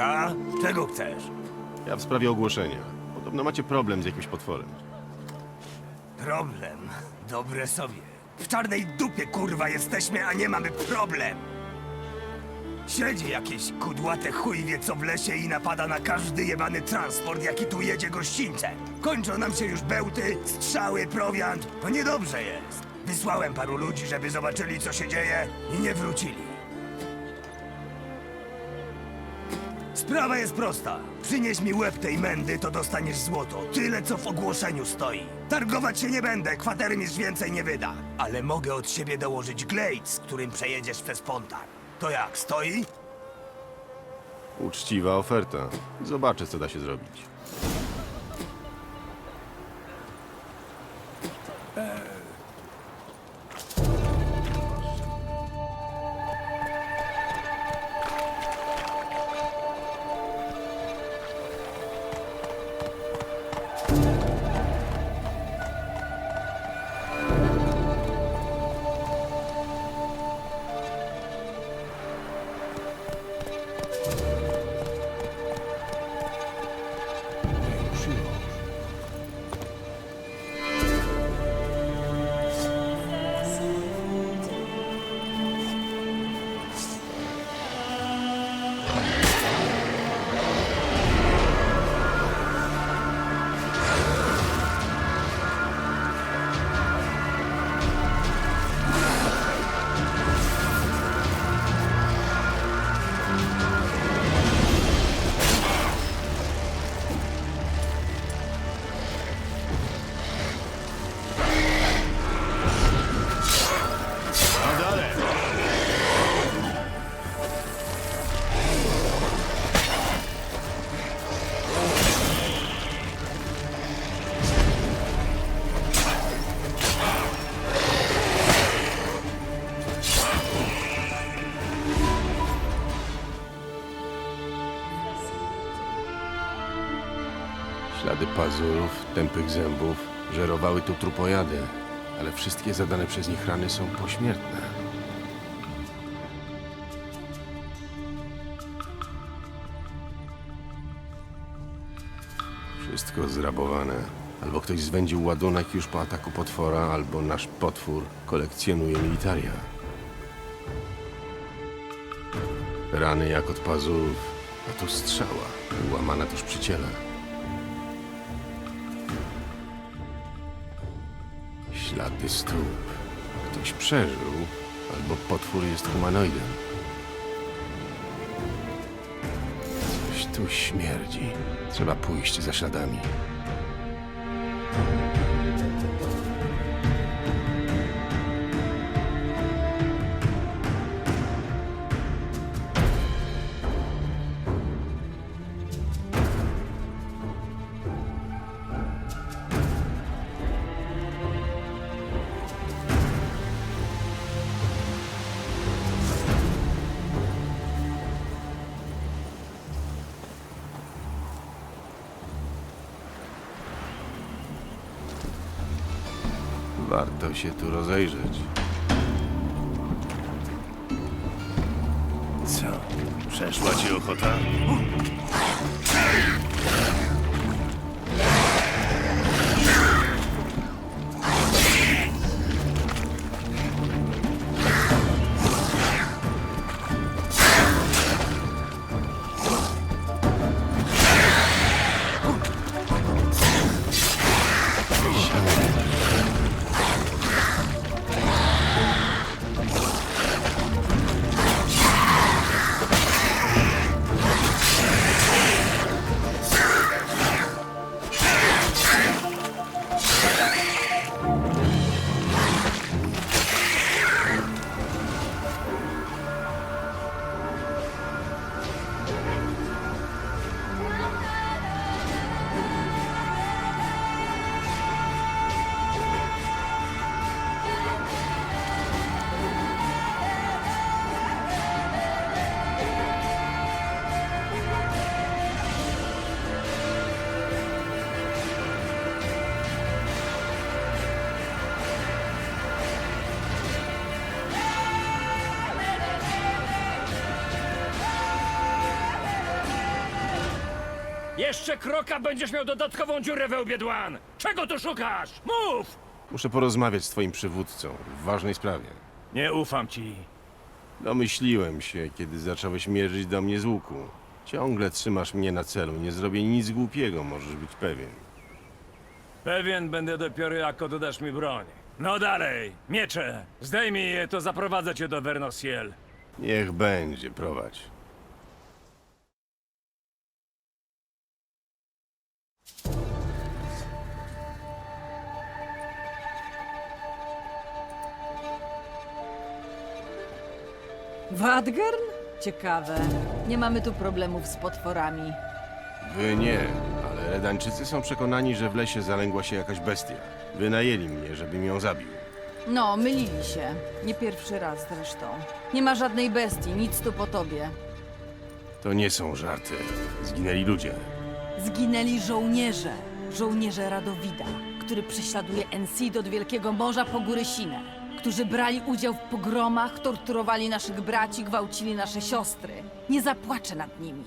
A? Czego chcesz? Ja w sprawie ogłoszenia. Podobno macie problem z jakimś potworem. Problem. Dobre sobie. W czarnej dupie kurwa jesteśmy, a nie mamy problem. Siedzi jakieś kudłate chuj wie co w lesie i napada na każdy jebany transport, jaki tu jedzie gościńcem. Kończą nam się już bełty, strzały, prowiant. To niedobrze jest. Wysłałem paru ludzi, żeby zobaczyli co się dzieje i nie wrócili. Sprawa jest prosta. Przynieś mi łeb tej mędy, to dostaniesz złoto. Tyle, co w ogłoszeniu stoi. Targować się nie będę, kwatery mi więcej nie wyda. Ale mogę od siebie dołożyć glejt, z którym przejedziesz przez Pontar. To jak, stoi? Uczciwa oferta. Zobaczę, co da się zrobić. Ślady pazurów, tępych zębów żerowały tu trupojady, ale wszystkie zadane przez nich rany są pośmiertne. Wszystko zrabowane. Albo ktoś zwędził ładunek już po ataku potwora, albo nasz potwór kolekcjonuje militaria. Rany jak od pazurów, a tu strzała, łamana tuż przy ciele. Ślady stóp. Ktoś przeżył, albo potwór jest humanoidem. Coś tu śmierdzi. Trzeba pójść za śladami. Warto się tu rozejrzeć. Co? Przeszła ci ochota? Jeszcze kroka będziesz miał dodatkową dziurę we łbie dłan! Czego tu szukasz? Mów! Muszę porozmawiać z twoim przywódcą w ważnej sprawie. Nie ufam ci. Domyśliłem się, kiedy zacząłeś mierzyć do mnie z łuku. Ciągle trzymasz mnie na celu. Nie zrobię nic głupiego, możesz być pewien. Pewien będę dopiero jak oddasz mi broń. No dalej, miecze! Zdejmij je, to zaprowadzę cię do Vernosiel. Niech będzie, prowadź. Wadgern? Ciekawe. Nie mamy tu problemów z potworami. Wy nie, ale Redańczycy są przekonani, że w lesie zalęgła się jakaś bestia. Wynajęli mnie, żebym ją zabił. No, mylili się. Nie pierwszy raz zresztą. Nie ma żadnej bestii, nic tu po tobie. To nie są żarty. Zginęli ludzie. Zginęli żołnierze. Żołnierze Radowida, który prześladuje Ensid od Wielkiego Morza po góry Sinę. Którzy brali udział w pogromach, torturowali naszych braci, gwałcili nasze siostry. Nie zapłaczę nad nimi.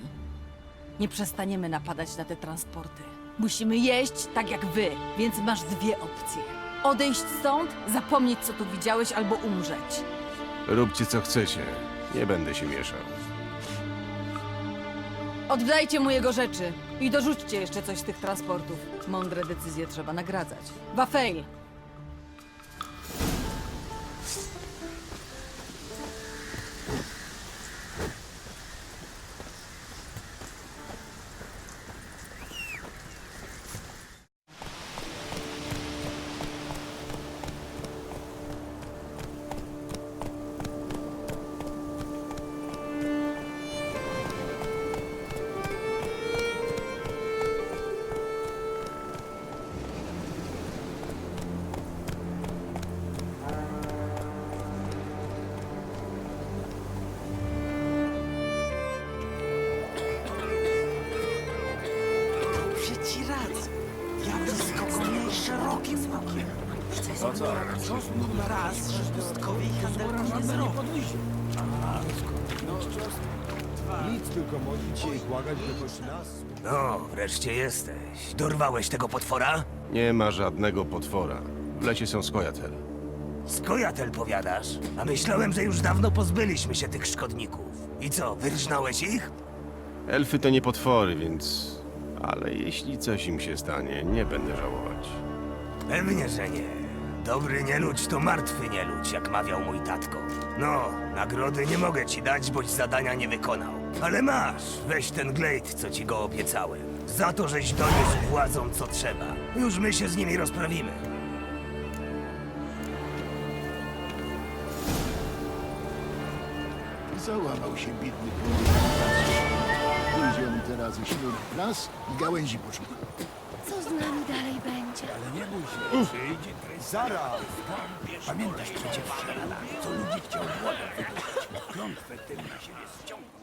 Nie przestaniemy napadać na te transporty. Musimy jeść tak jak wy, więc masz dwie opcje. Odejść stąd, zapomnieć co tu widziałeś albo umrzeć. Róbcie co chcecie. Nie będę się mieszał. Oddajcie mu jego rzeczy i dorzućcie jeszcze coś z tych transportów. Mądre decyzje trzeba nagradzać. Wafeil! Raz, że pustkowie i handelki nie zrobią. Nic, tylko modlić się i błagać, choć nas No, wreszcie jesteś. Dorwałeś tego potwora? Nie ma żadnego potwora. W lesie są skojatel. Skojatel powiadasz? A myślałem, że już dawno pozbyliśmy się tych szkodników. I co, wyrżnąłeś ich? Elfy to nie potwory, więc... Ale jeśli coś im się stanie, nie będę żałować. Pewnie, że nie. Dobry nieludź to martwy nieludź, jak mawiał mój tatko. No, nagrody nie mogę ci dać, boś zadania nie wykonał. Ale masz, weź ten glejt, co ci go obiecałem. Za to, żeś doniósł władzom, co trzeba. Już my się z nimi rozprawimy. Załamał się biedny. Pójdzie on teraz ze śnieg w las i gałęzi poszuka. Co z nami dalej będzie? zaraz! Pamiętasz przecież, co ludzie chciał wypuścić. Klątwę tym na siebie ściągnął.